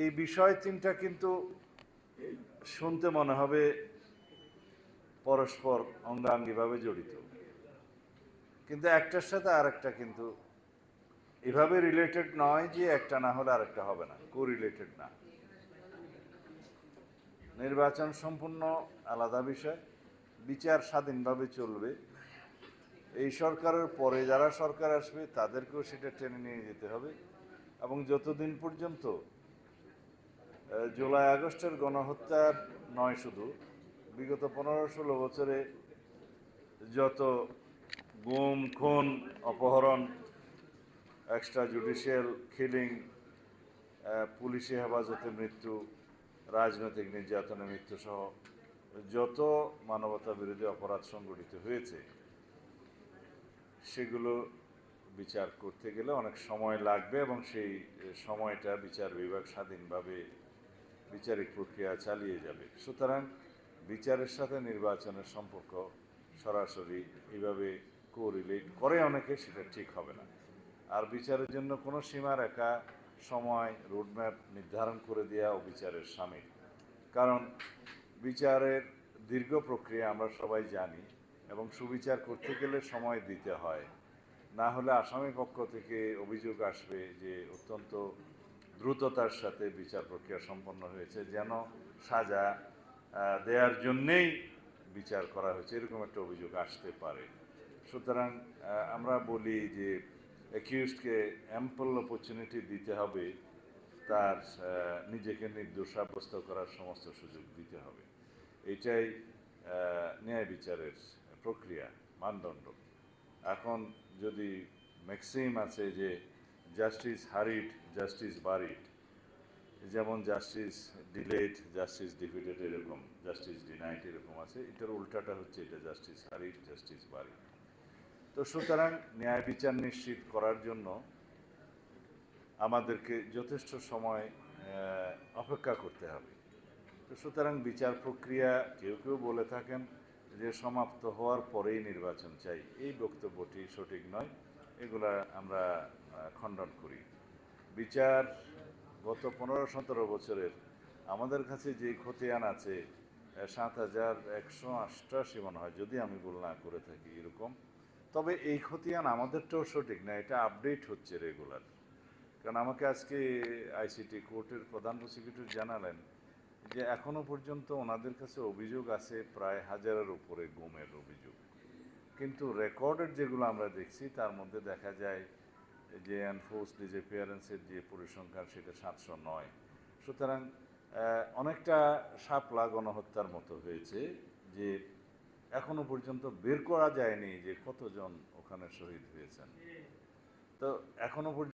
এই বিষয় তিনটা কিন্তু শুনতে মনে হবে পরস্পর অঙ্গাঙ্গিভাবে জড়িত। কিন্তু একটার সাথে আরেকটা কিন্তু এভাবে রিলেটেড নয় যে একটা না হলে আরেকটা হবে না কো রিলেটেড না। নির্বাচন সম্পূর্ণ আলাদা বিষয়, বিচার স্বাধীনভাবে চলবে। এই সরকারের পরে যারা সরকার আসবে তাদেরকেও সেটা টেনে নিয়ে যেতে হবে এবং যতদিন পর্যন্ত জুলাই আগস্টের গণহত্যার নয় শুধু, বিগত পনেরো ষোলো বছরে যত গুম, খুন, অপহরণ এক্সট্রা জুডিশিয়াল কিলিং পুলিশি হেফাজতে মৃত্যু, রাজনৈতিক নির্যাতনে মৃত্যু সহ যত মানবতা বিরোধী অপরাধ সংগঠিত হয়েছে, সেগুলো বিচার করতে গেলে অনেক সময় লাগবে এবং সেই সময়টা বিচার বিভাগ স্বাধীনভাবে বিচারিক প্রক্রিয়া চালিয়ে যাবে। সুতরাং বিচারের সাথে নির্বাচনের সম্পর্ক সরাসরি এইভাবে কোরিলেট করে অনেকে, সেটা ঠিক হবে না। আর বিচারের জন্য কোনো সীমারেখা, সময় রোডম্যাপ নির্ধারণ করে দেওয়া ও বিচারের সামিল। কারণ বিচারের দীর্ঘ প্রক্রিয়া আমরা সবাই জানি এবং সুবিচার করতে গেলে সময় দিতে হয়। না হলে আসামি পক্ষ থেকে অভিযোগ আসবে যে অত্যন্ত দ্রুততার সাথে বিচার প্রক্রিয়া সম্পন্ন হয়েছে, যেন সাজা দেওয়ার জন্যেই বিচার করা হয়েছে। এরকম একটা অভিযোগ আসতে পারে। সুতরাং আমরা বলি যে অ্যাকিউজকে অ্যাম্পল অপরচুনিটি দিতে হবে, তার নিজেকে নির্দোষ সাব্যস্ত করার সমস্ত সুযোগ দিতে হবে। এটাই ন্যায় বিচারের প্রক্রিয়া, মানদণ্ড। এখন যদি ম্যাক্সিম আছে যে জাস্টিস হারিড জাস্টিস বারিড যেমন জাস্টিস ডিলেড জাস্টিস ডিফিটেড এরকম জাস্টিস ডিনাইট এরকম আছে, এটার উল্টাটা হচ্ছে এটা জাস্টিস হারিড জাস্টিস বারিড তো সুতরাং ন্যায় বিচার নিশ্চিত করার জন্য আমাদেরকে যথেষ্ট সময় অপেক্ষা করতে হবে। তো সুতরাং বিচার প্রক্রিয়া কেউ কেউ বলে থাকেন যে সমাপ্ত হওয়ার পরেই নির্বাচন চাই, এই বক্তব্যটি সঠিক নয়। এগুলা আমরা খণ্ডন করি। বিচার গত পনেরো সতেরো বছরের আমাদের কাছে যে খতিয়ান আছে সাত হাজার একশো অষ্টাশি মনে হয়, যদি আমি ভুল না করে থাকি এরকম, তবে এই খতিয়ান আমাদেরটাও সঠিক না, এটা আপডেট হচ্ছে রেগুলার। কারণ আমাকে আজকে আইসিটি কোর্টের প্রধান প্রসিকিউটর জানালেন যে এখনও পর্যন্ত ওনাদের কাছে অভিযোগ আছে, প্রায় হাজারের উপরে গুমের অভিযোগ। কিন্তু রেকর্ডের যেগুলো আমরা দেখছি, তার মধ্যে দেখা যায় যে এনফোর্স ডিসঅ্যাপিয়ারেন্সের যে পরিসংখ্যান সেটা সাতশো নয়। সুতরাং অনেকটা সাপলা গণহত্যার মতো হয়েছে যে এখনও পর্যন্ত বের করা যায়নি যে কতজন ওখানে শহীদ হয়েছেন। তো এখনও পর্যন্ত